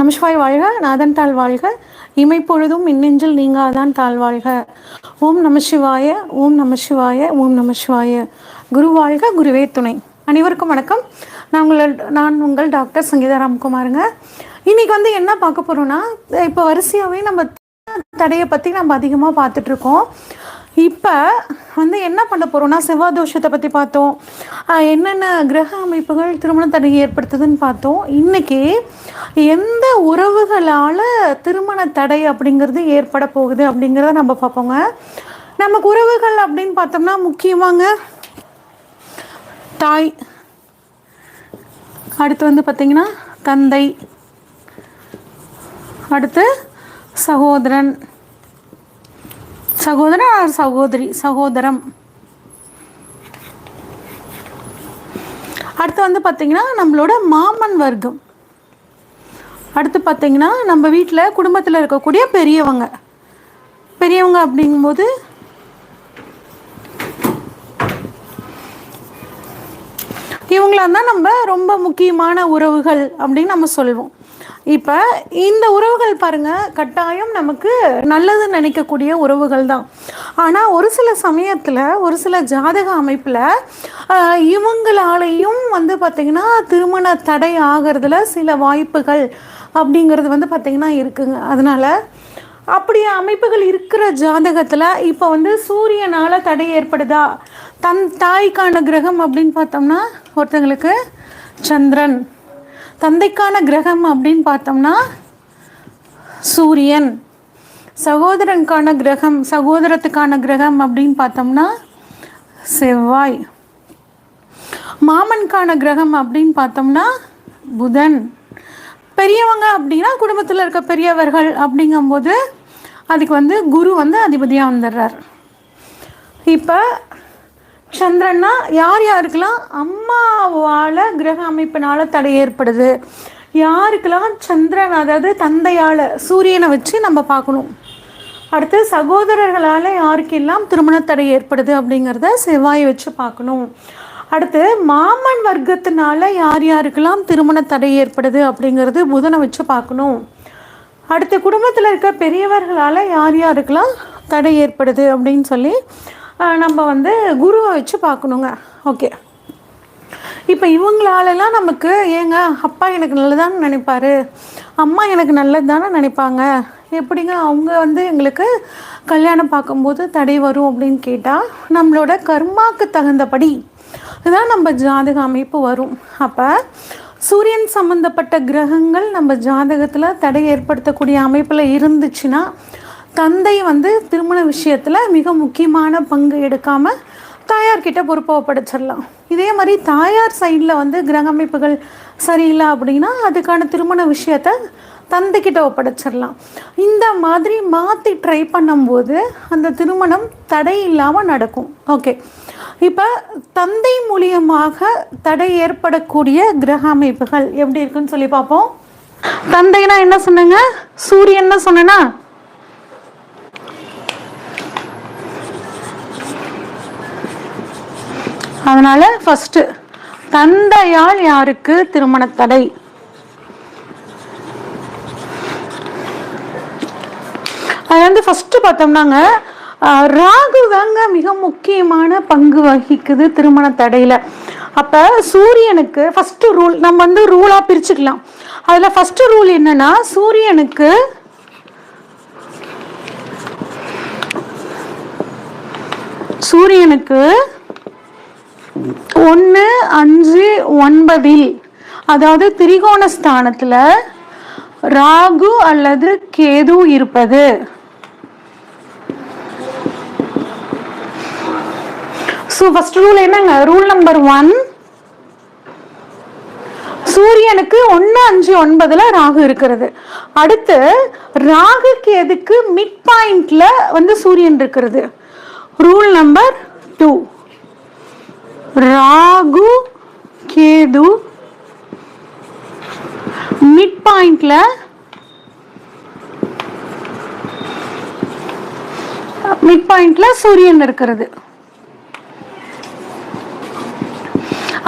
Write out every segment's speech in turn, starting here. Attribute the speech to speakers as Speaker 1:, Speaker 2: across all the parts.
Speaker 1: நமசிவாய் வாழ்க நாதன் தாழ் வாழ்க. இமைப்பொழுதும் மின்னெஞ்சில் நீங்காதான் தாழ் வாழ்க. ஓம் நமசிவாய ஓம் நமசிவாய ஓம் நமசிவாய. குரு வாழ்க குருவே துணை. அனைவருக்கும் வணக்கம். நான் உங்கள் நான் உங்கள் டாக்டர் சங்கீதா ராம்குமாருங்க. இன்னைக்கு வந்து என்ன பார்க்க போகிறோன்னா இப்போ வரிசையாகவே நம்ம தடையை பற்றி நம்ம அதிகமாக பார்த்துட்ருக்கோம் இப்போ வந்து என்ன பண்ண போகிறோம்னா செவ்வாய் தோஷத்தை பற்றி பார்த்தோம். என்னென்ன கிரக அமைப்புகள் திருமண தடையை ஏற்படுத்துதுன்னு பார்த்தோம். இன்றைக்கி எந்த உறவுகளால் திருமண தடை அப்படிங்கிறது ஏற்பட போகுது அப்படிங்கிறத நம்ம பார்ப்போங்க. நமக்கு உறவுகள் அப்படின்னு பார்த்தோம்னா முக்கியமாங்க. தாய். அடுத்து வந்து பார்த்திங்கன்னா தந்தை. அடுத்து சகோதரன். சகோதரன் சகோதரி சகோதரம்? அடுத்து வந்து பார்த்திங்கன்னா நம்மளோட மாமன் வர்க்கம். அடுத்து பார்த்திங்கன்னா நம்ம வீட்டில் குடும்பத்தில் இருக்கக்கூடிய பெரியவங்க. பெரியவங்க அப்படிங்கும்போது இவங்களாம் தான் நம்ம ரொம்ப முக்கியமான உறவுகள் அப்படின்னு நம்ம சொல்லுவோம் இப்போ இந்த உறவுகள் பாருங்க கட்டாயம் நமக்கு நல்லது நினைக்கக்கூடிய உறவுகள் தான். ஆனால் ஒரு சில சமயத்தில் ஒரு சில ஜாதக அமைப்பில் இவங்களாலேயும் வந்து பார்த்திங்கன்னா திருமண தடை ஆகிறதுல சில வாய்ப்புகள் அப்படிங்கிறது வந்து பார்த்திங்கன்னா இருக்குங்க. அதனால் அப்படி அமைப்புகள் இருக்கிற ஜாதகத்தில் இப்போ வந்து சூரியனால் தடை ஏற்படுதா? தன் தாய்க்கான கிரகம் அப்படின்னு பார்த்தோம்னா ஒருத்தங்களுக்கு சந்திரன். தந்தைக்கான கிரகம் அப்படின்னு பார்த்தோம்னா சூரியன். சகோதரனுக்கான கிரகம் சகோதரத்துக்கான கிரகம் அப்படின்னு பார்த்தோம்னா செவ்வாய். மாமனுக்கான கிரகம் அப்படின்னு பார்த்தோம்னா புதன். பெரியவங்க அப்படின்னா குடும்பத்தில் இருக்க பெரியவர்கள் அப்படிங்கும்போது அதுக்கு வந்து குரு வந்து அதிபதியாக வந்துடுறார். இப்போ சந்திரன்னா யார் யாருக்கெல்லாம் அம்மாவால் கிரக அமைப்பினால் தடை ஏற்படுது? யாருக்கெல்லாம் சந்திரன் அதாவது தந்தையால் சூரியனை வச்சு நம்ம பார்க்கணும். அடுத்து சகோதரர்களால் யாருக்கெல்லாம் திருமண தடை ஏற்படுது அப்படிங்கிறத செவ்வாயை வச்சு பார்க்கணும். அடுத்து மாமன் வர்க்கத்தினால யார் யாருக்கெல்லாம் திருமண தடை ஏற்படுது அப்படிங்கிறது புதனை வச்சு பார்க்கணும். அடுத்து குடும்பத்தில் இருக்க பெரியவர்களால் யார் யாருக்கெல்லாம் தடை ஏற்படுது அப்படின்னு சொல்லி நம்ம வந்து குருவை வச்சு பார்க்கணுங்க. ஓகே. இப்போ இவங்களாலலாம் நமக்கு ஏங்க அப்பா எனக்கு நல்லதான்னு நினைப்பாரு? அம்மா எனக்கு நல்லது தானே நினைப்பாங்க? எப்படிங்க அவங்க வந்து எங்களுக்கு கல்யாணம் பார்க்கும்போது தடை வரும் அப்படின்னு கேட்டால் நம்மளோட கர்மாக்கு தகுந்தபடி இதுதான் நம்ம ஜாதக அமைப்பு வரும். அப்போ சூரியன் சம்மந்தப்பட்ட கிரகங்கள் நம்ம ஜாதகத்தில் தடை ஏற்படுத்தக்கூடிய அமைப்பில் இருந்துச்சுன்னா தந்தை வந்து திருமண விஷயத்தில் மிக முக்கியமான பங்கு எடுக்காமல் தாயார்கிட்ட பொறுப்பை ஒப்படைச்சிடலாம். இதே மாதிரி தாயார் சைடில் வந்து கிரக அமைப்புகள் சரியில்லை அப்படின்னா அதுக்கான திருமண விஷயத்த தந்தைக்கிட்ட ஒப்படைச்சிடலாம். இந்த மாதிரி மாற்றி ட்ரை பண்ணும்போது அந்த திருமணம் தடை இல்லாமல் நடக்கும். ஓகே இப்போ தந்தை மூலியமாக தடை ஏற்படக்கூடிய கிரக அமைப்புகள் எப்படி இருக்குன்னு சொல்லி பார்ப்போம். தந்தைனா என்ன சொன்னேங்க? சூரியன் சொன்னேன்னா அதனால ஃபஸ்ட்டு தந்தையால் யாருக்கு திருமண தடை? அது வந்து ஃபஸ்ட்டு பார்த்தோம்னாங்க ராகு தாங்க மிக முக்கியமான பங்கு வகிக்குது திருமண தடையில். அப்போ சூரியனுக்கு ஃபஸ்ட்டு ரூல் நம்ம வந்து ரூலாக பிரிச்சுக்கலாம். அதில் ஃபஸ்ட்டு ரூல் என்னன்னா சூரியனுக்கு சூரியனுக்கு ஒன்று அஞ்சு ஒன்பதில் அதாவது திரிகோண ஸ்தானத்தில் ராகு அல்லது கேது இருப்பது. ஸோ ஃபர்ஸ்ட் ரூல் என்னங்க? ரூல் நம்பர் ஒன் சூரியனுக்கு ஒன்று அஞ்சு ஒன்பதுல ராகு இருக்கிறது. அடுத்து ராகு கேதுக்கு மிட் பாயிண்ட்ல வந்து சூரியன் இருக்கிறது. Rule number two Rahu Ketu. Mid பாயிண்ட்ல மிட் பாயிண்ட்ல சூரியன் இருக்கிறது.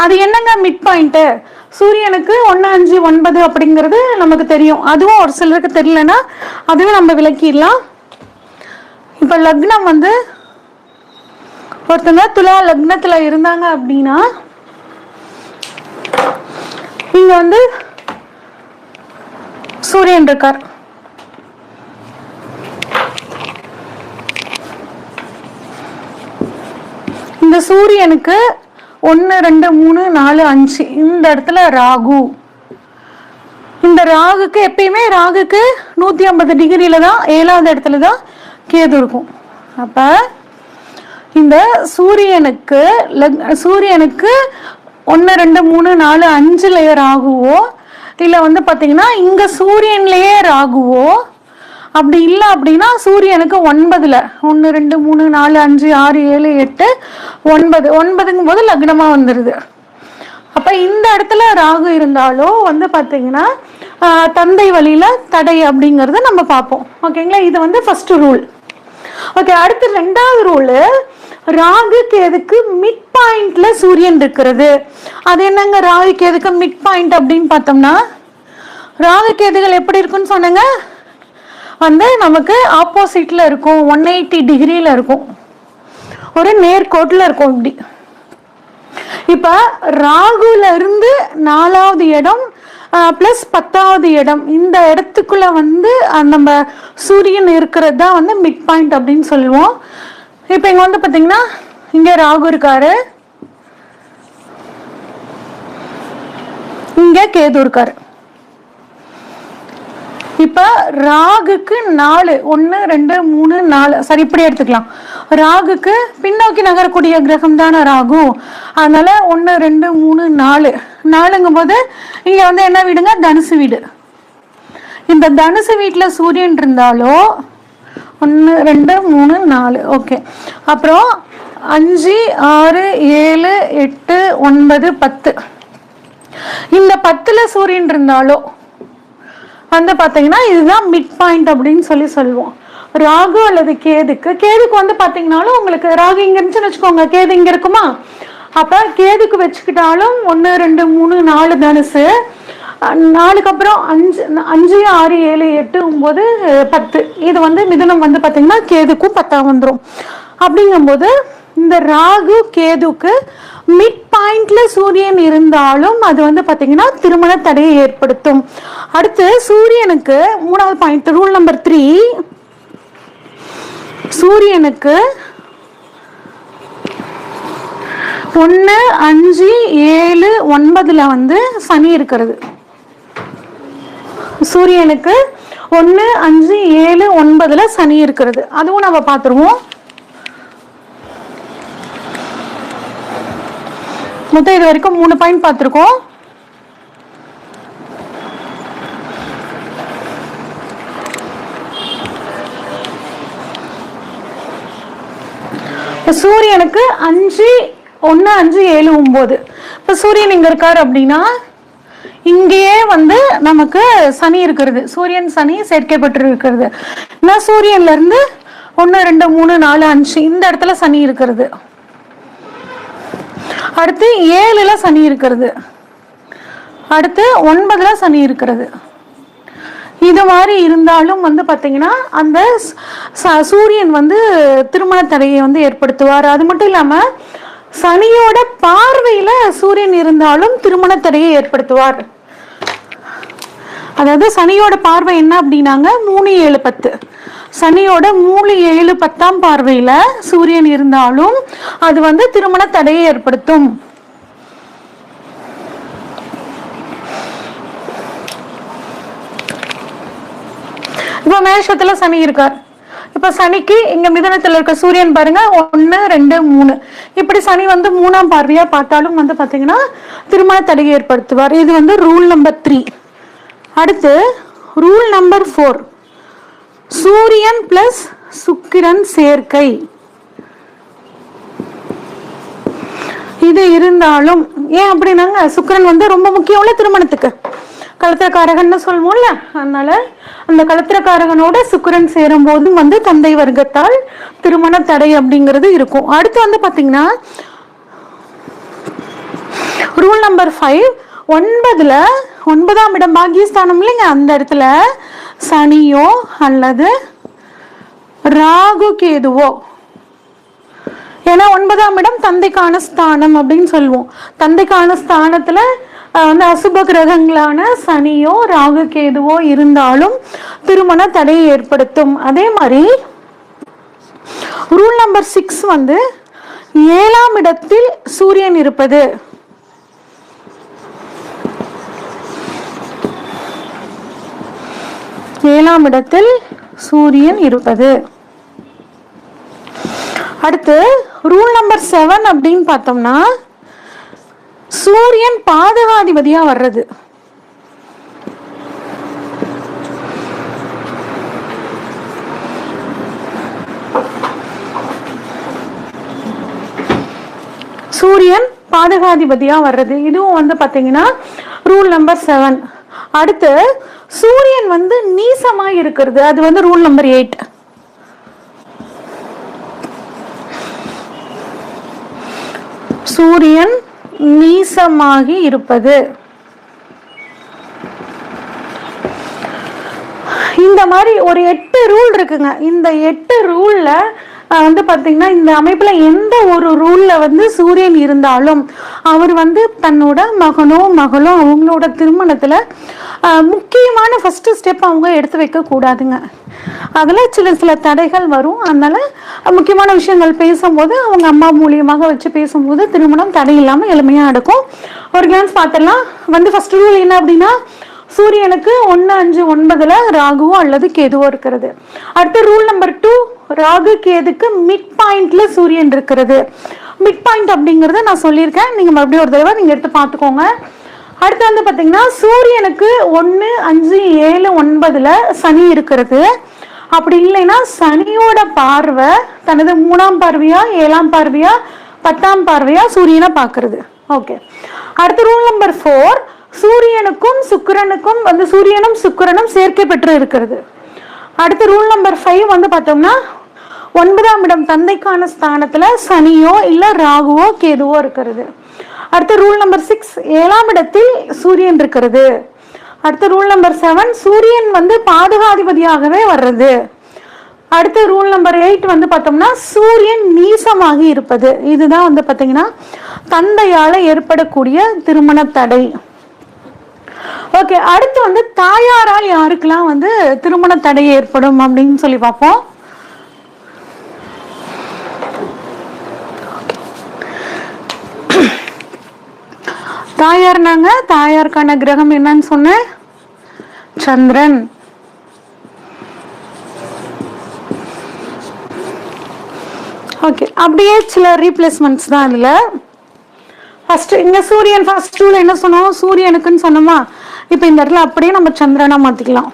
Speaker 1: அது என்னங்க மிட் பாயிண்ட்டு சூரியனுக்கு ஒன்று அஞ்சு ஒன்பது அப்படிங்கிறது நமக்கு தெரியும். அதுவும் ஒரு சிலருக்கு தெரியலன்னா அதுவும் நம்ம விளக்கிடலாம். இப்போ லக்னம் வந்து ஒருத்தங்க துலா லக்னத்துல இருந்தாங்க அப்படின்னா இங்க வந்து சூரியன் இருக்கார். இந்த சூரியனுக்கு ஒன்று ரெண்டு மூணு நாலு அஞ்சு இந்த இடத்துல ராகு. இந்த ராகுக்கு எப்பயுமே ராகுக்கு நூற்றி ஐம்பது டிகிரியில தான் ஏழாவது இடத்துல தான் கேது இருக்கும். அப்போ இந்த சூரியனுக்கு லக்- சூரியனுக்கு ஒன்று ரெண்டு மூணு நாலு அஞ்சுல ராகுவோ இல்லை வந்து பார்த்தீங்கன்னா இங்கே சூரியன்லேயே ராகுவோ அப்படி இல்லை அப்படின்னா சூரியனுக்கு ஒன்பதில் ஒன்று ரெண்டு மூணு நாலு அஞ்சு ஆறு ஏழு எட்டு ஒன்பது. ஒன்பதுங்கும் போது லக்னமாக வந்துடுது அப்போ இந்த இடத்துல ராகு இருந்தாலும் வந்து பார்த்தீங்கன்னா தந்தை வழியில் தடை அப்படிங்கிறத நம்ம பார்ப்போம். ஓகேங்களா? இது வந்து ஃபஸ்ட்டு ரூல் ஓகே அடுத்து ரெண்டாவது ரூல் ராகு கேதுக்கு மிட் பாயிண்ட்ல சூரியன் இருக்கிறது. அது என்னங்க ராகு கேதுக்கு மிட் பாயிண்ட் அப்படின்னு பார்த்தோம்னா ராகு கேதுகள் எப்படி இருக்குன்னு சொன்னேங்க? வந்து நமக்கு ஆப்போசிட்ல இருக்கும் ஒன் எயிட்டி டிகிரியில இருக்கும். ஒரு நேர்கோட்டில் இருக்கும் இப்படி. இப்போ ராகுல இருந்து நாலாவது இடம் ப்ளஸ் பத்தாவது இடம். இந்த இடத்துக்குள்ள வந்து நம்ம சூரியன் இருக்கிறது தான் வந்து மிட் பாயிண்ட் அப்படின்னு சொல்லுவோம். இப்போ இங்கே வந்து பார்த்தீங்கன்னா இங்கே ராகு இருக்காரு. இங்கே கேது இருக்காரு. இப்ப ராகுக்கு நாலு ஒன்று ரெண்டு மூணு நாலு சரி இப்படி எடுத்துக்கலாம். ராகுக்கு பின்னோக்கி நகரக்கூடிய கிரகம் தானே ராகு. அதனால ஒன்று ரெண்டு மூணு நாலு. நாலுங்கும் போது இங்க வந்து என்ன வீடுங்க? தனுசு வீடு. இந்த தனுசு வீட்டில் சூரியன் இருந்தாலோ ஒன்று ரெண்டு மூணு நாலு. ஓகே அப்புறம் அஞ்சு ஆறு ஏழு எட்டு ஒன்பது பத்து. இந்த பத்துல சூரியன் இருந்தாலோ வந்து பார்த்தீங்கன்னா இதுதான் மிட் பாயிண்ட் அப்படின்னு சொல்லி சொல்லுவோம். ராகு அல்லது கேதுக்கு கேதுக்கு வந்து பார்த்தீங்கனாலும் உங்களுக்கு ராகு இங்க இருந்துச்சுன்னு வச்சுக்கோங்க. கேது இங்க இருக்குமா? அப்ப கேதுக்கு வச்சுக்கிட்டாலும் ஒன்று ரெண்டு மூணு நாலு தனுசு. நாளுக்கு அப்புறம் அஞ்சு அஞ்சு ஆறு ஏழு எட்டு ஒம்பது பத்து. இது வந்து மிதுனம் வந்து பார்த்தீங்கன்னா கேதுக்கும் பத்தா வந்துடும் அப்படிங்கும்போது இந்த ராகு கேதுக்கு மிட் பாயிண்ட்ல சூரியன் இருந்தாலும் அது வந்து பார்த்தீங்கன்னா திருமண தடையை ஏற்படுத்தும். அடுத்து சூரியனுக்கு மூணாவது பாயிண்ட் ரூல் நம்பர் த்ரீ சூரியனுக்கு ஒன்று அஞ்சு ஏழு ஒன்பதில் வந்து சனி இருக்கிறது. சூரியனுக்கு ஒன்று அஞ்சு ஏழு ஒன்பதுல சனி இருக்கிறது. அதுவும் நம்ம பார்த்துருவோம். மொத்தம் இது வரைக்கும் மூணு பாயிண்ட் பார்த்துருக்கோம். சூரியனுக்கு அஞ்சு ஒன்று அஞ்சு ஏழு ஒம்பது இப்போ சூரியன் இங்கே இருக்கார் அப்படின்னா இங்கேயே வந்து நமக்கு சனி இருக்கிறது. சூரியன் சனி சேர்க்கப்பட்டு இருக்கிறது நான் சூரியன்ல இருந்து ஒன்று ரெண்டு மூணு நாலு அஞ்சு இந்த இடத்துல சனி இருக்கிறது. அடுத்து ஏழுல சனி இருக்கிறது. அடுத்து ஒன்பதுல சனி இருக்கிறது. இது மாதிரி இருந்தாலும் வந்து பார்த்தீங்கன்னா அந்த ச- சூரியன் வந்து திருமண தடையை வந்து ஏற்படுத்துவார். அது மட்டும் இல்லாமல் சனியோட பார்வையில் சூரியன் இருந்தாலும் திருமண தடையை ஏற்படுத்துவார். அதாவது சனியோட பார்வை என்ன அப்படின்னாங்க மூணு ஏழு பத்து. சனியோட மூணு ஏழு பத்தாம் பார்வையில சூரியன் இருந்தாலும் அது வந்து திருமண தடையை ஏற்படுத்தும். இப்போ மேஷத்துல சனி இருக்கார். இப்ப சனிக்கு இங்க மிதனத்துல இருக்க சூரியன் பாருங்க ஒன்னு ரெண்டு மூணு. இப்படி சனி வந்து மூணாம் பார்வையா பார்த்தாலும் வந்து பாத்தீங்கன்னா திருமண தடையை ஏற்படுத்துவார். இது வந்து ரூல் நம்பர் த்ரீ. அடுத்து ரூல் நம்பர் ஃபோர் சூரியன் பிளஸ் சுக்கிரன் சேர்க்கை. இது இருந்தாலும் ஏன் அப்படின்னாங்க சுக்கிரன் வந்து ரொம்ப முக்கியம்ல திருமணத்துக்கு. கலத்திரக்காரகன்னு சொல்லுவோம்ல அதனால அந்த கலத்திரக்காரகனோட சுக்கிரன் சேரும் போதும் வந்து தந்தை வர்க்கத்தால் திருமண தடை அப்படிங்கிறது இருக்கும். அடுத்து வந்து பாத்தீங்கன்னா ரூல் நம்பர் ஃபைவ் ஒன்பதுல ஒன்பதாம் இடம் பாகியஸ்தானம் இல்லைங்க அந்த இடத்துல சனியோ அல்லது ராகு கேதுவோ. ஏன்னா ஒன்பதாம் இடம் தந்தைக்கான ஸ்தானம் அப்படின்னு சொல்லுவோம். தந்தைக்கான ஸ்தானத்துல வந்து அசுப கிரகங்களான சனியோ ராகு கேதுவோ இருந்தாலும் திருமண தடையை ஏற்படுத்தும். அதே மாதிரி ரூல் நம்பர் சிக்ஸ் வந்து ஏழாம் இடத்தில் சூரியன் இருப்பது. ஏழாம் இடத்தில் சூரியன் இருப்பது. அடுத்து ரூல் நம்பர் செவன் அப்படின்னு பார்த்தோம்னா சூரியன் பாதகாதிபதியா வர்றது. சூரியன் பாதகாதிபதியா வர்றது. இதுவும் வந்து பாத்தீங்கன்னா ரூல் நம்பர் செவன் அடுத்து சூரியன் வந்து நீசமா இருக்கிறது. அது வந்து ரூல் நம்பர் எயிட் சூரியன் நீசமாகி இருப்பது. இந்த மாதிரி ஒரு எட்டு ரூல் இருக்குங்க. இந்த எட்டு ரூல்ல வந்து பார்த்தீங்கன்னா இந்த அமைப்பில் எந்த ஒரு ரூலில் வந்து சூரியன் இருந்தாலும் அவர் வந்து தன்னோட மகனோ மகளோ அவங்களோட திருமணத்தில் முக்கியமான ஃபஸ்ட்டு ஸ்டெப் அவங்க எடுத்து வைக்கக்கூடாதுங்க அதில் சில சில தடைகள் வரும். அதனால் முக்கியமான விஷயங்கள் பேசும்போது அவங்க அம்மா மூலியமாக வச்சு பேசும்போது திருமணம் தடை இல்லாமல் எளிமையாக நடக்கும். ஒரு கிளான்ஸ் பார்த்துடலாம். வந்து ஃபஸ்ட் ரூல் என்ன அப்படின்னா சூரியனுக்கு ஒன்று அஞ்சு ஒன்பதில் ராகுவோ அல்லது கேதுவோ இருக்கிறது. அடுத்து ரூல் நம்பர் டூ ராகு கேதுக்கு மிட் பாயிண்ட்ல சூரியன் இருக்கிறது. மிட் பாயிண்ட் அப்படிங்கறத நான் சொல்லியிருக்கேன். நீங்க மறுபடியும் ஒரு தடவை நீங்க எடுத்து பார்த்துக்கோங்க. அடுத்து வந்து பாத்தீங்கன்னா சூரியனுக்கு ஒன்று அஞ்சு ஏழு ஒன்பதுல சனி இருக்கிறது. அப்படி இல்லைன்னா சனியோட பார்வை தனது மூணாம் பார்வையா ஏழாம் பார்வையா பத்தாம் பார்வையா சூரியனை பார்க்கறது. ஓகே அடுத்து ரூல் நம்பர் ஃபோர் சூரியனுக்கும் சுக்கிரனுக்கும் வந்து சூரியனும் சுக்கிரனும் சேர்க்கை பெற்று இருக்கிறது. அடுத்து ரூல் நம்பர் ஃபைவ் வந்து பார்த்தோம்னா ஒன்பதாம் இடம் தந்தைக்கான ஸ்தானத்தில் சனியோ இல்லை ராகுவோ கேதுவோ இருக்கிறது. அடுத்து ரூல் நம்பர் சிக்ஸ் ஏழாம் இடத்தில் சூரியன் இருக்கிறது. அடுத்து ரூல் நம்பர் செவன் சூரியன் வந்து பாதுகாதிபதியாகவே வர்றது. அடுத்து ரூல் நம்பர் எயிட் வந்து பார்த்தோம்னா சூரியன் நீசமாகி இருப்பது. இதுதான் வந்து பார்த்தீங்கன்னா தந்தையால் ஏற்படக்கூடிய திருமண தடை. ஓகே அடுத்து வந்து தாயாரால் யாருக்கெல்லாம் வந்து திருமண தடை ஏற்படும் அப்படின்னு சொல்லி பார்ப்போம். தாயார்னாங்க தாயாருக்கான கிரகம் என்னன்னு சொன்னேன். சந்திரன். ஓகே அப்படியே சில ரீப்ளேஸ்மெண்ட்ஸ் தான் இதில். ஃபர்ஸ்ட் இங்க சூரியன் ஃபர்ஸ்ட் டூவில் என்ன சொன்னோம்? சூரியனுக்குன்னு சொன்னோமா? இப்போ இந்த இடத்துல அப்படியே நம்ம சந்திரனா மாத்திக்கலாம்.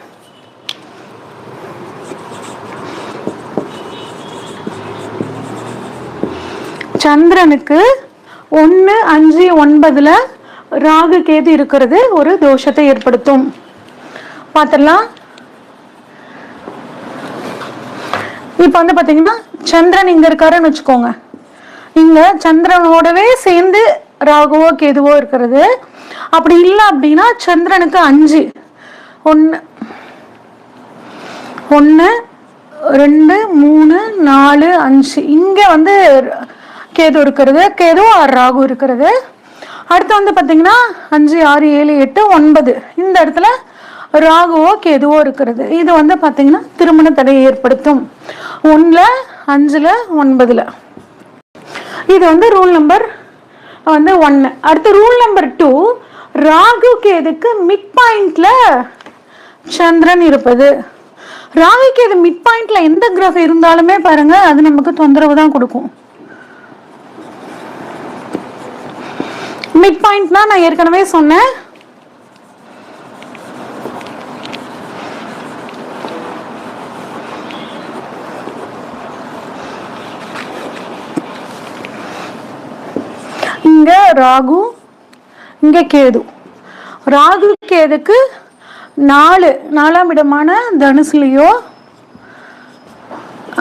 Speaker 1: சந்திரனுக்கு ஒன்று அஞ்சு ஒன்பதுல ராகு கேது இருக்கிறது ஒரு தோஷத்தை ஏற்படுத்தும். பார்த்துடலாம் இப்போ வந்து பாத்தீங்கன்னா சந்திரன் இங்க இருக்காருன்னு வச்சுக்கோங்க. இங்க சந்திரனோடவே சேர்ந்து ராகுவோ கேதுவோ இருக்கிறது. அப்படி இல்லை அப்படின்னா சந்திரனுக்கு அஞ்சு. ஒன்று ஒன்று ரெண்டு மூணு நாலு அஞ்சு. இங்கே வந்து கேது இருக்கிறது கேது ஆறு ராகு இருக்கிறது. அடுத்து வந்து பார்த்தீங்கன்னா அஞ்சு ஆறு ஏழு எட்டு ஒன்பது. இந்த இடத்துல ராகுவோ கேதுவோ இருக்கிறது. இது வந்து பார்த்தீங்கன்னா திருமண தடையை ஏற்படுத்தும். ஒன்றில் அஞ்சில் ஒன்பதில். இது வந்து ரூல் நம்பர் வந்து ஒன்று அடுத்து ரூல் நம்பர் டூ ராகு கேதுக்கு மிட் பாயிண்ட்ல சந்திரன் இருப்பது? ராகு கேது மிட் பாயிண்ட்ல எந்த கிரகம் இருந்தாலுமே பாருங்க அது நமக்கு தொந்தரவு தான் கொடுக்கும். மிட் பாயிண்ட்னா நான் ஏற்கனவே சொன்னேன். இங்க ராகு இங்க கேது. ராகு கேதுக்கு நாலு நாலாம் இடமான தனுசுலையோ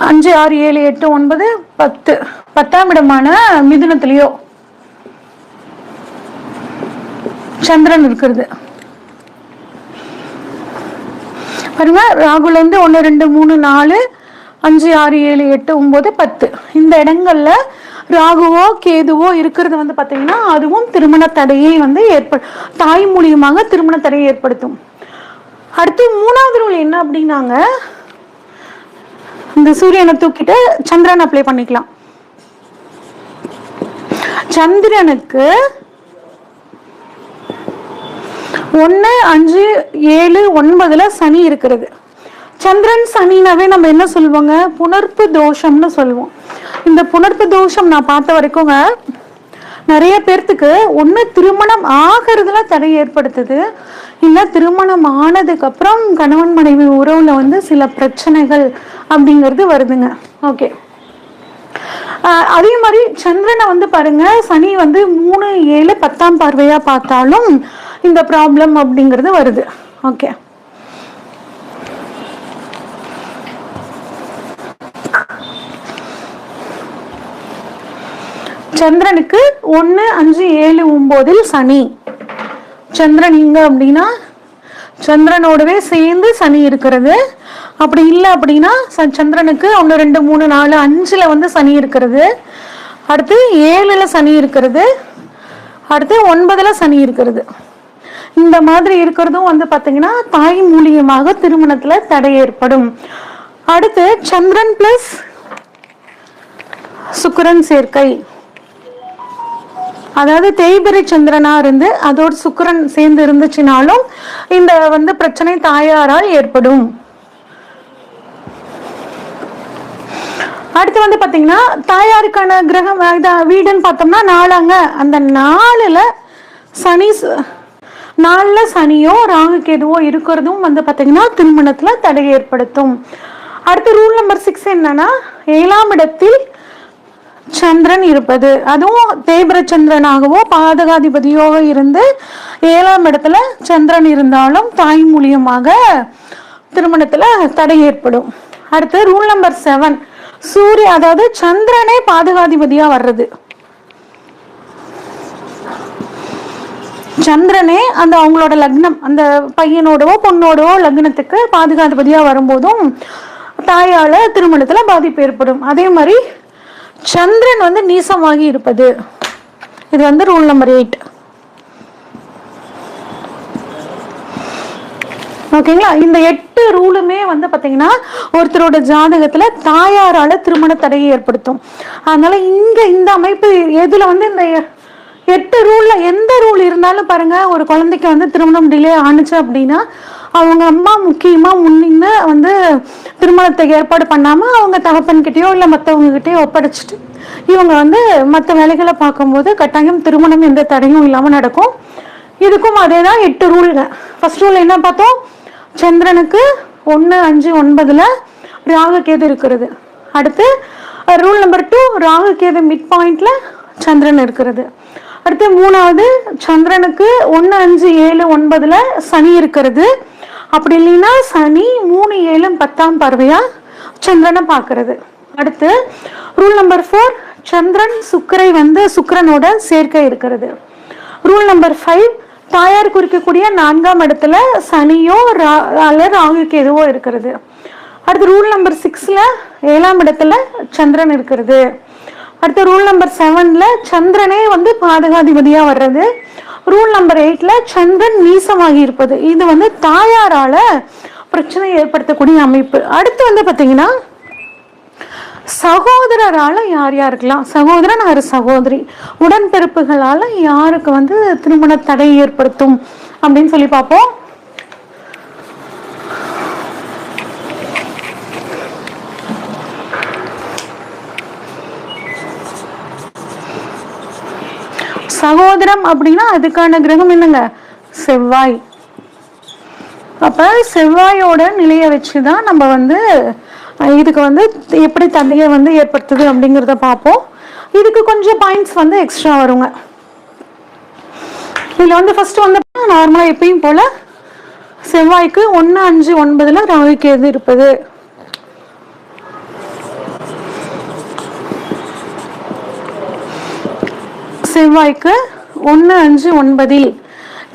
Speaker 1: அஞ்சு ஆறு ஏழு எட்டு ஒன்பது பத்து பத்தாம் இடமான மிதுனத்திலேயோ சந்திரன் இருக்கிறது. பாருங்க ராகுல இருந்து ஒன்று ரெண்டு மூணு நாலு அஞ்சு ஆறு ஏழு எட்டு ஒன்பது பத்து. இந்த இடங்கள்ல ராகுவோ கேதுவோ இருக்கிறது வந்து பார்த்தீங்கன்னா அதுவும் திருமண தடையை வந்து ஏற்ப தாய் மூலியமாக திருமண தடையை ஏற்படுத்தும். அடுத்து மூணாவது ரூல் என்ன அப்படின்னாங்க இந்த சூரியனை தூக்கிட்டு சந்திரன் அப்ளை பண்ணிக்கலாம். சந்திரனுக்கு ஒன்று அஞ்சு ஏழு ஒன்பதுல சனி இருக்கிறது. சந்திரன் சனினாவே நம்ம என்ன சொல்லுவோங்க? புணர்ப்பு தோஷம்னு சொல்லுவோம். இந்த புணர்ப்பு தோஷம் நான் பார்த்த வரைக்குங்க நிறைய பேர்த்துக்கு ஒன்று திருமணம் ஆகிறதுல தடை ஏற்படுத்துது. இல்லை திருமணம் ஆனதுக்கப்புறம் கணவன் மனைவி உறவுல வந்து சில பிரச்சனைகள் அப்படிங்கிறது வருதுங்க. ஓகே அதே மாதிரி சந்திரனை வந்து பாருங்க சனி வந்து மூணு ஏழு பத்தாம் பார்வையா பார்த்தாலும் இந்த ப்ராப்ளம் அப்படிங்கிறது வருது. ஓகே சந்திரனுக்கு ஒன்று அஞ்சு ஏழு ஒம்போதில் சனி. சந்திரன் இங்க அப்படின்னா சந்திரனோடவே சேர்ந்து சனி இருக்கிறது. அப்படி இல்லை அப்படின்னா ச- சந்திரனுக்கு ஒன்று ரெண்டு மூணு நாலு அஞ்சில் வந்து சனி இருக்கிறது. அடுத்து ஏழில் சனி இருக்கிறது. அடுத்து ஒன்பதில் சனி இருக்கிறது. இந்த மாதிரி இருக்கிறதும் வந்து பார்த்தீங்கன்னா தாய் மூலியமாக திருமணத்தில் தடை ஏற்படும். அடுத்து சந்திரன் பிளஸ் சுக்கரன் சேர்க்கை. அதாவது தேய்பிரை சந்திரனா இருந்து அதோடு சுக்கரன் சேர்ந்து இருந்துச்சுனாலும் இந்த வந்து பிரச்சனை தாயாரால் ஏற்படும். அடுத்து வந்து பாத்தீங்கன்னா தாயாருக்கான கிரகம் இதா- வீடுன்னு பார்த்தோம்னா நாலாங்க அந்த நாலுல சனி ச- சனியோ ராகு கேதுவோ இருக்கிறதும் வந்து பார்த்தீங்கன்னா திருமணத்துல தடை ஏற்படுத்தும். அடுத்து ரூல் நம்பர் சிக்ஸ் என்னன்னா ஏழாம் இடத்தில் சந்திரன் இருப்பது. அதுவும் தேய்பிர சந்திரனாகவோ பாதகாதிபதியோக இருந்து ஏழாம் இடத்துல சந்திரன் இருந்தாலும் தாய் மூலியமாக திருமணத்துல தடை ஏற்படும். அடுத்து ரூல் நம்பர் செவன் சூரிய அதாவது சந்திரனே பாதகாதிபதியா வர்றது. சந்திரனே அந்த அவங்களோட லக்னம் அந்த பையனோடவோ பொண்ணோடவோ லக்னத்துக்கு பாதுகாதிபதியா வரும்போதும் தாயால திருமணத்துல பாதிப்பு ஏற்படும். அதே மாதிரி சந்திரன் வந்து நீசமாகி இருப்பது. இது வந்து ரூல் நம்பர் எயிட் ஓகேங்களா இந்த எட்டு ரூலுமே வந்து பாத்தீங்கன்னா ஒருத்தரோட ஜாதகத்துல தாயாரால திருமண தடையை ஏற்படுத்தும். அதனால இங்க இந்த அமைப்பு எதுல வந்து இந்த எட்டு ரூலில் எந்த ரூல் இருந்தாலும் பாருங்க ஒரு குழந்தைக்கு வந்து திருமணம் டிலே ஆணுச்சு அப்படின்னா அவங்க அம்மா முக்கியமாக முன்னின்னு வந்து திருமணத்தை ஏற்பாடு பண்ணாமல் அவங்க தகப்பன்கிட்டயோ இல்லை மற்றவங்ககிட்டயோ ஒப்படைச்சிட்டு இவங்க வந்து மற்ற வேலைகளை பார்க்கும்போது கட்டாயம் திருமணம் எந்த தடையும் இல்லாமல் நடக்கும். இதுக்கும் அதே தான் எட்டு ரூல்ங்க. ஃபர்ஸ்ட் ரூல் என்ன பார்த்தோம்? சந்திரனுக்கு ஒன்று அஞ்சு ஒன்பதில் ராகு கேது இருக்கிறது. அடுத்து rule number two Rahu Ketu mid பாயிண்ட்ல சந்திரன் இருக்கிறது. அடுத்து மூணாவது சந்திரனுக்கு ஒன்று அஞ்சு ஏழு ஒன்பதில் சனி இருக்கிறது. அப்படி இல்லைன்னா சனி மூணு ஏழும் பத்தாம் பார்வையா சந்திரனை பார்க்கறது. அடுத்து ரூல் நம்பர் ஃபோர் சந்திரன் சுக்கரை வந்து சுக்கிரனோட சேர்க்கை இருக்கிறது. ரூல் நம்பர் ஃபைவ் தாயார் குறிக்கக்கூடிய நான்காம் இடத்துல சனியோ ரா- அல்லது எதுவோ இருக்கிறது. அடுத்து ரூல் நம்பர் சிக்ஸில் ஏழாம் இடத்துல சந்திரன் இருக்கிறது. அடுத்து ரூல் நம்பர் செவனில் சந்திரனே வந்து பாதகாதிபதியாக வர்றது. ரூல் நம்பர் எயிட்ல சந்திரன் நீசமாகி இருப்பது. இது வந்து தாயாரால பிரச்சனை ஏற்படுத்தக்கூடிய அமைப்பு. அடுத்து வந்து பாத்தீங்கன்னா சகோதரரால யார் யாருக்கெல்லாம் சகோதரன் ஒரு சகோதரி. உடன்பிறப்புகளால யாருக்கு வந்து திருமண தடை ஏற்படுத்தும்? அப்படின்னு சொல்லி பார்ப்போம். சகோதரம் அப்படின்னா அதுக்கான கிரகம் என்னங்க? செவ்வாய். அப்ப செவ்வாயோட நிலையை வச்சுதான் நம்ம வந்து இதுக்கு வந்து எப்படி தந்தையை வந்து ஏற்படுத்துது அப்படிங்கிறத பார்ப்போம். இதுக்கு கொஞ்சம் பாயிண்ட்ஸ் வந்து எக்ஸ்ட்ரா வருங்க. இதுல வந்து ஃபர்ஸ்ட் வந்து நார்மலா எப்பயும் போல செவ்வாய்க்கு ஒன்று அஞ்சு ஒன்பதுல ராகு கேது இருப்பது. செவ்வாய்க்கு ஒன்று அஞ்சு ஒன்பதில்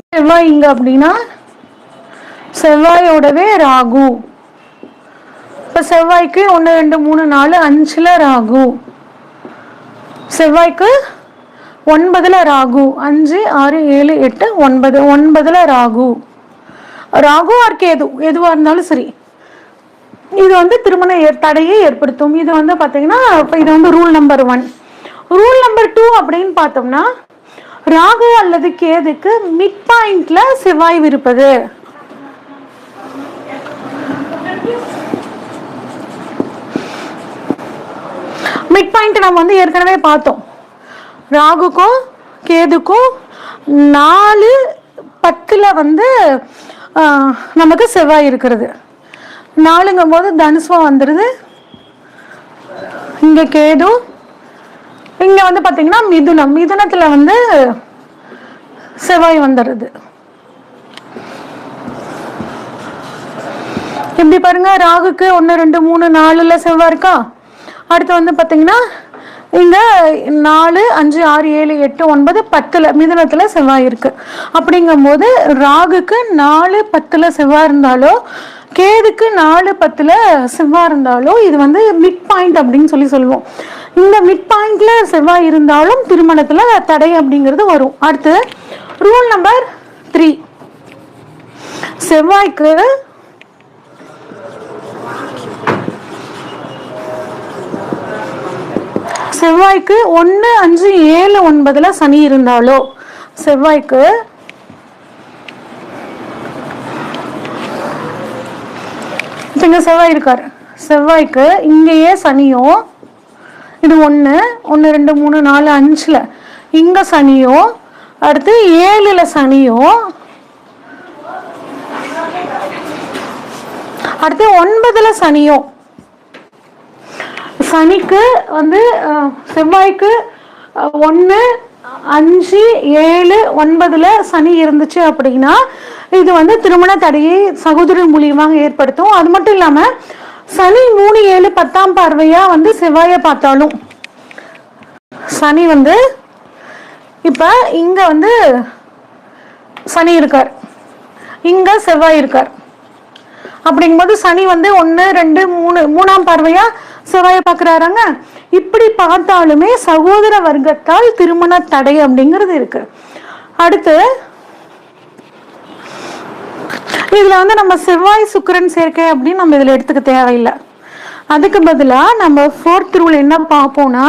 Speaker 1: செவ்வாய் இங்க அப்படின்னா செவ்வாயோடவே ராகு. இப்போ செவ்வாய்க்கு ஒன்று ரெண்டு மூணு நாலு அஞ்சில் ராகு. செவ்வாய்க்கு ஒன்பதில் ராகு. அஞ்சு ஆறு ஏழு எட்டு ஒன்பது ஒன்பதில் ராகு. ராகு ஆர் கேது எதுவாக இருந்தாலும் சரி. இது வந்து திருமண ஏற்- தடையை ஏற்படுத்தும். இது வந்து பார்த்தீங்கன்னா இப்போ இது வந்து rule number one rule number two அப்படின்னு பார்த்தோம்னா ராகு அல்லது கேதுக்கு மிட் பாயிண்ட்ல செவ்வாய் இருப்பது. மிட் பாயிண்ட் நம்ம வந்து ஏற்கனவே பார்த்தோம். ராகுக்கும் கேதுக்கும் நாலு பத்துல வந்து நமக்கு செவ்வாய் இருக்கிறது. நாலுங்கும் போது தனுசம் வந்துடுது இங்கே கேதும் இங்க வந்து பாத்தீங்கன்னா மிதுனம். மிதுனத்துல வந்து செவ்வாய் வந்துடுது. இப்படி பாருங்க ராகுக்கு ஒன்று ரெண்டு மூணு நாலுல செவ்வாய் இருக்கா? அடுத்து வந்து பார்த்தீங்கன்னா இங்க நாலு அஞ்சு ஆறு ஏழு எட்டு ஒன்பது பத்துல மிதுனத்துல செவ்வாய் இருக்கு. அப்படிங்கும்போது ராகுக்கு நாலு பத்துல செவ்வாய் இருந்தாலோ கேதுக்கு நாலு பத்துல செவ்வாய் இருந்தாலோ இது வந்து மிட் பாயிண்ட் அப்படின்னு சொல்லி சொல்லுவோம். இந்த மிட் பாயிண்ட்ல செவ்வாய் இருந்தாலும் திருமணத்துல தடை அப்படிங்கிறது வரும். அடுத்து ரூல் நம்பர் த்ரீ செவ்வாய்க்கு செவ்வாய்க்கு ஒன்று அஞ்சு ஏழு ஒன்பதுல சனி இருந்தாலோ செவ்வாய்க்கு இப்ப செவ்வாய் இருக்கார். செவ்வாய்க்கு இங்கேயே சனியும் இது ஒன்று ஒன்று ரெண்டு மூணு நாலு அஞ்சில். இங்க சனியும் அடுத்து ஏழில் சனியும் அடுத்து ஒன்பதுல சனியும். சனிக்கு வந்து செவ்வாய்க்கு ஒன்று அஞ்சு ஏழு ஒன்பதுல சனி இருந்துச்சு அப்படின்னா இது வந்து திருமண தடையை சகோதரன் மூலியமாக ஏற்படுத்தும். அது மட்டும் இல்லாமல் சனி மூணு ஏழு பத்தாம் பார்வையா வந்து செவ்வாயை பார்த்தாலும். சனி வந்து இப்ப இங்க வந்து சனி இருக்கார். இங்க செவ்வாய் இருக்கார். அப்படிங்கும்போது சனி வந்து ஒன்று ரெண்டு மூணு மூணாம் பார்வையா செவ்வாயை பார்க்குறாருங்க. இப்படி பார்த்தாலுமே சகோதர வர்க்கத்தால் திருமண தடை அப்படிங்கிறது இருக்கு. அடுத்து இதுல வந்து நம்ம செவ்வாய் சுக்கிரன் சேர்க்கை அப்படின்னு நம்ம இதுல எடுத்துக்க தேவையில்லை. அதுக்கு பதிலா நம்ம ஃபோர்த் ரூல் என்ன பார்ப்போம்னா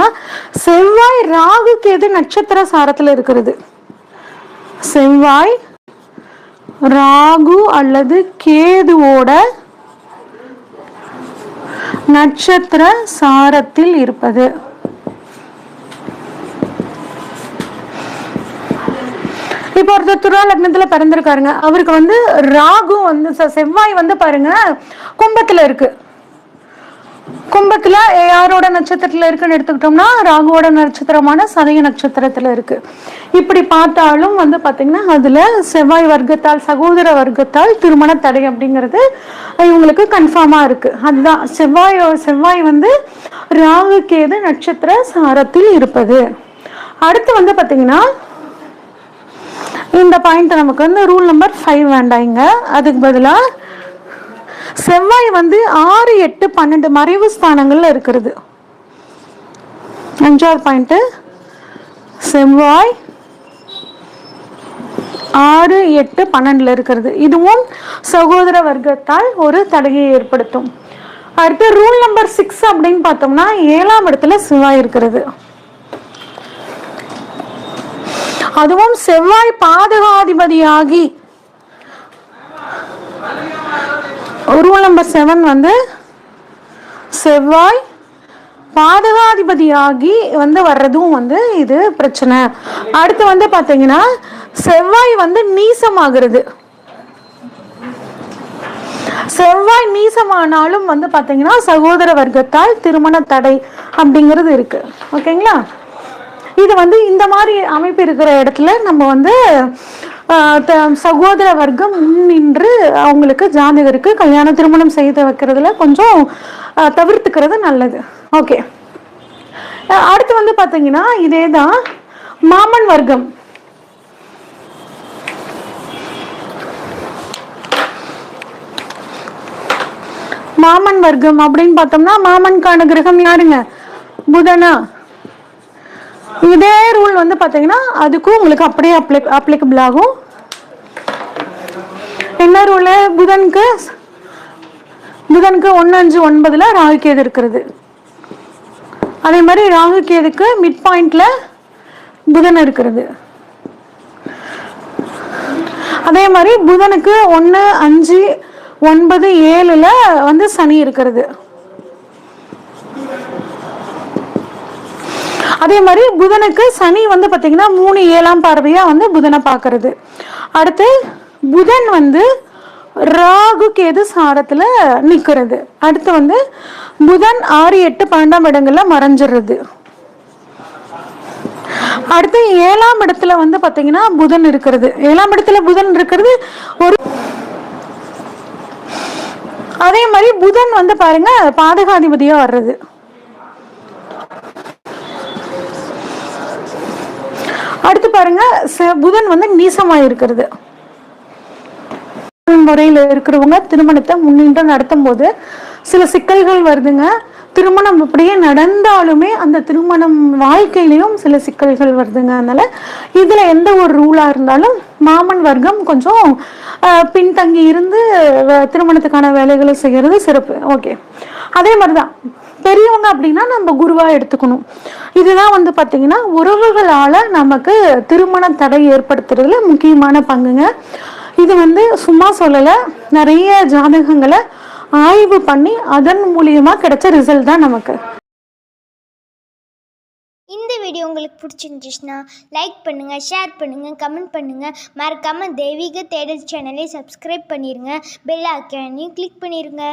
Speaker 1: செவ்வாய் ராகு கேது நட்சத்திர சாரத்தில் இருக்கிறது. செவ்வாய் ராகு அல்லது கேதுவோட நட்சத்திர சாரத்தில் இருப்பது. இப்போ ஒருத்தர் துலா லக்னத்துல பிறந்திருக்காருங்க. அவருக்கு வந்து ராகு வந்து ச- செவ்வாய் வந்து பாருங்க கும்பத்துல இருக்கு. கும்பத்துல யாரோட நட்சத்திரத்துல இருக்குன்னு எடுத்துக்கிட்டோம்னா ராகுவோட நட்சத்திரமான சதய நட்சத்திரத்துல இருக்கு. இப்படி பார்த்தாலும் வந்து பாத்தீங்கன்னா அதுல செவ்வாய் வர்க்கத்தால் சகோதர வர்க்கத்தால் திருமண தடை அப்படிங்கிறது இவங்களுக்கு கன்ஃபார்மா இருக்கு. அதுதான். செவ்வாய் செவ்வாய் வந்து ராகு கேது நட்சத்திர சாரத்தில் இருப்பது. அடுத்து வந்து பாத்தீங்கன்னா இந்த பாயிண்ட் நமக்கு வந்து ரூல் நம்பர் ஃபைவ் வேண்டாங்க அதுக்கு பதிலாக செவ்வாய் வந்து ஆறு எட்டு பன்னெண்டு மறைவு ஸ்தானங்களில் இருக்கிறது. அஞ்சாவது பாயிண்ட்டு செவ்வாய் ஆறு எட்டு பன்னெண்டுல இருக்கிறது. இதுவும் சகோதர வர்க்கத்தால் ஒரு தடையை ஏற்படுத்தும். அடுத்து ரூல் நம்பர் சிக்ஸ் அப்படின்னு பார்த்தோம்னா ஏழாம் இடத்துல செவ்வாய் இருக்கிறது. அதுவும் செவ்வாய் பாதகாதிபதியாகி. ரூல் நம்பர் செவன் வந்து செவ்வாய் பாதகாதிபதியாகி வந்து வர்றதும் வந்து இது பிரச்சனை. அடுத்து வந்து பார்த்தீங்கன்னா செவ்வாய் வந்து நீசமாகிறது செவ்வாய் நீசமானாலும் வந்து பார்த்தீங்கன்னா சகோதர வர்க்கத்தால் திருமண தடை அப்படிங்கிறது இருக்கு. ஓகேங்களா? இது வந்து இந்த மாதிரி அமைப்பு இருக்கிற இடத்துல நம்ம வந்து சகோதர வர்க்கம் முன்னின்று அவங்களுக்கு ஜாதகருக்கு கல்யாண திருமணம் செய்து வைக்கிறதுல கொஞ்சம் தவிர்த்துக்கிறது நல்லது. ஓகே. அடுத்து வந்து பார்த்தீங்கன்னா இதே தான் மாமன் வர்க்கம். மாமன் வர்க்கம் அப்படின்னு பார்த்தோம்னா மாமன்கான கிரகம் யாருங்க? புதனா. இதே ரூல் வந்து பார்த்தீங்கன்னா அதுக்கும் உங்களுக்கு அப்படியே அப்ளை அப்ளிகபிள் ஆகும். என்ன ரூலு புதனுக்கு புதனுக்கு ஒன்று அஞ்சு ஒன்பதில் ராகு கேது இருக்கிறது. அதே மாதிரி ராகு கேதுக்கு மிட் பாயிண்டில் புதன் இருக்கிறது. அதே மாதிரி புதனுக்கு ஒன்று அஞ்சு ஒன்பது ஏழில் வந்து சனி இருக்கிறது. அதே மாதிரி புதனுக்கு சனி வந்து பார்த்தீங்கன்னா மூணு ஏழாம் பார்வையாக வந்து புதனை பார்க்கறது. அடுத்து புதன் வந்து ராகு கேது சாரத்தில் நிற்கிறது அடுத்து வந்து புதன் ஆறு எட்டு பன்னெண்டாம் இடங்களில் மறைஞ்சிடுறது. அடுத்து ஏழாம் இடத்துல வந்து பார்த்தீங்கன்னா புதன் இருக்கிறது. ஏழாம் இடத்துல புதன் இருக்கிறது ஒரு அதே மாதிரி புதன் வந்து பாருங்க பாதகாதிபதியாக வர்றது. அடுத்து பாருங்க ச- புதன் வந்து நீசமா இருக்கிறது முறையில் இருக்கிறவங்க திருமணத்தை முன்னின்று நடத்தும் போது சில சிக்கல்கள் வருதுங்க. திருமணம் அப்படியே நடந்தாலுமே அந்த திருமணம் வாழ்க்கையிலையும் சில சிக்கல்கள் வருதுங்க. அதனால இதுல எந்த ஒரு ரூலா இருந்தாலும் மாமன் வர்க்கம் கொஞ்சம் பின்தங்கி இருந்து திருமணத்துக்கான வேலைகளை செய்யறது சிறப்பு. ஓகே அதே மாதிரிதான். பெரியவங்க அப்படின்னா நம்ம குருவா எடுத்துக்கணும். இதுதான் வந்து பாத்தீங்கன்னா உறவுகளால நமக்கு திருமண தடை ஏற்படுத்துறதுல முக்கியமான பங்குங்க. இது வந்து சும்மா சொல்லல நிறைய ஜாதகங்களை ஆய்வு பண்ணி அதன் மூலியமா கிடைச்ச ரிசல்ட் தான் நமக்கு.
Speaker 2: இந்த வீடியோ உங்களுக்கு பிடிச்சிருந்துச்சுன்னா லைக் பண்ணுங்கள் ஷேர் பண்ணுங்கள் கமெண்ட் பண்ணுங்கள் மறக்காமல் தெய்வீக தேடல் சேனலை சப்ஸ்கிரைப் பண்ணிடுங்க பெல் ஐக்கானையும் கிளிக் பண்ணிடுங்க